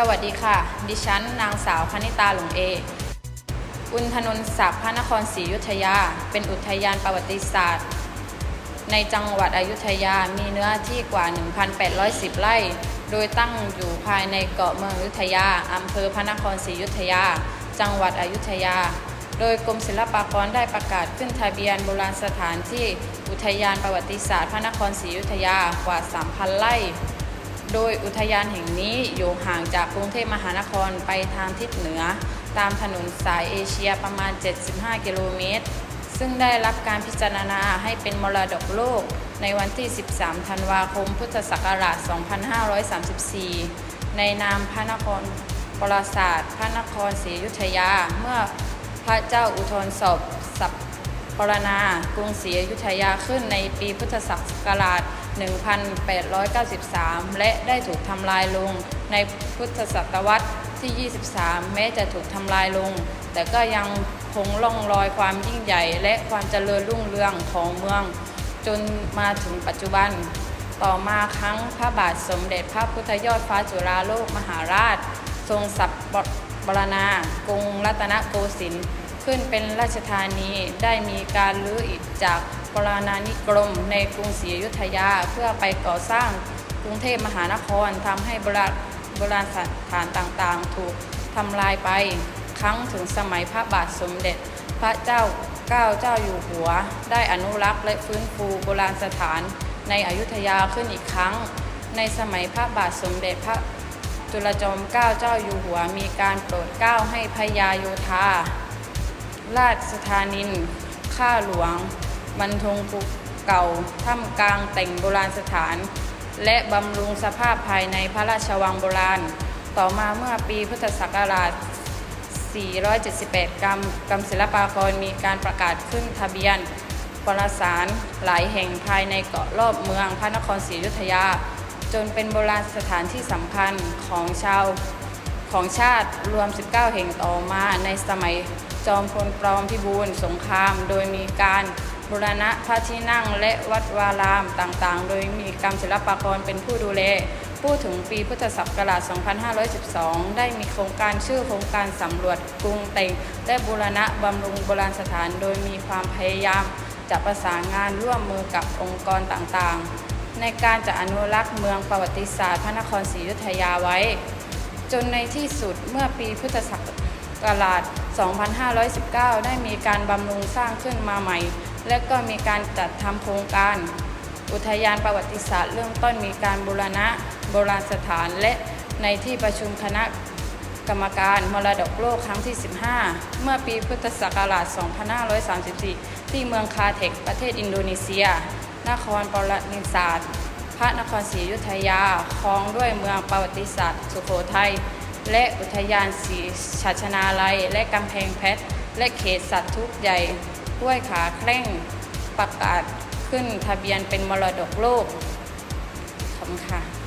สวัสดีค่ะ ดิฉัน นางสาวคณิตาหลงเอ อุณธนนศักดิ์พระนครศรีอยุธยา เป็นอุทยานประวัติศาสตร์ ในจังหวัดอยุธยา มีเนื้อที่กว่า 1,810 ไร่ โดยตั้งอยู่ภายในเกาะเมืองอยุธยา อำเภอพระนครศรีอยุธยา จังหวัดอยุธยา โดยกรมศิลปากรได้ประกาศขึ้นทะเบียนโบราณสถานที่อุทยานประวัติศาสตร์ พระนครศรีอยุธยากว่า 3,000 ไร่ โดยอุทยานแห่งนี้อยู่ห่างจากกรุงเทพมหานครไปทางทิศเหนือ ตามถนนสายเอเชียประมาณ 75 กิโลเมตร ซึ่งได้รับการพิจารณาให้เป็นมรดกโลกในวันที่ 13 ธันวาคม พุทธศักราช 2534 ในนามพระนครปราศาสตร์พระนครศรีอยุธยา เมื่อพระเจ้าอุทธรสอบสับปรณากรุงศรีอยุธยาขึ้นในปีพุทธศักราช 1893 และได้ถูกทำลายลงในพุทธศตวรรษที่ 23 แม้จะถูกทำลายลง แต่ก็ยังคงล่องรอยความยิ่งใหญ่ และความเจริญรุ่งเรืองของเมือง จนมาถึงปัจจุบัน ต่อมาครั้งพระบาทสมเด็จพระพุทธยอดฟ้าจุฬาโลกมหาราช ทรงสับบรณากรุงรัตนโกสินทร์ ขึ้นเป็นราชธานีได้มีการรื้ออิฐจากปราณานิกรมในกรุงศรีอยุธยาเพื่อไปก่อสร้างกรุงเทพมหานครทำให้โบราณโบราณสถานต่างๆ ถูกทำลายไปครั้งถึงสมัยพระบาทสมเด็จ พระเจ้าเก้าเจ้าอยู่หัว ได้อนุรักษ์และฟื้นฟูโบราณสถานในอยุธยาขึ้นอีกครั้ง ในสมัยพระบาทสมเด็จพระจุลจอมเกล้าเจ้าอยู่หัวมีการโปรดเกล้าให้พญาโยธา ราชธานินข้าหลวง บรรทงภูเก่าถ้ำกลางแต่งโบราณสถาน และบำรุงสภาพภายในพระราชวังโบราณ ต่อมาเมื่อปีพุทธศักราช 478 กรรมกรมศิลปากรมีการประกาศขึ้นทะเบียนปรสารหลายแห่งภายในเกาะรอบเมืองพระนครศรีอยุธยา จนเป็นโบราณสถานที่สำคัญของชาว ของชาติรวม 19 แห่งต่อมาในสมัยจอมพลปลอมพิบูลสงคราม โดยมีการบูรณะพระที่นั่งและวัดวารามต่างๆ โดยมีกรรมศิลปากรเป็นผู้ดูแล พูดถึงปีพุทธศักราช 2512 ได้มีโครงการชื่อโครงการสำรวจกรุงเต็งและบูรณะบำรุงโบราณสถาน โดยมีความพยายามจะประสานงานร่วมมือกับองค์กรต่างๆ ในการจะอนุรักษ์เมืองประวัติศาสตร์พระนครศรีอยุธยาไว้ จนในที่สุดเมื่อปีพุทธศักราช 2519 ได้มีการบำรุงสร้างขึ้นมาใหม่ และก็มีการจัดทำโครงการ อุทยานประวัติศาสตร์เริ่มต้นมีการบูรณะโบราณสถานและในที่ประชุมคณะกรรมการมรดกโลกครั้งที่ 15 เมื่อปีพุทธศักราช 2534 ที่เมืองคาเทคประเทศอินโดนีเซีย นครประวัติศาสตร์ พระนครศรีอยุธยาครองด้วยเมืองประวัติศาสตร์ สุโขทัยและอุทยานศรีชัชนาลัย และกำแพงเพชรและเขตสัตว์ทุกใหญ่ห้วยขาแคร่งประกาศขึ้นทะเบียนเป็นมรดกโลกขอบคุณค่ะ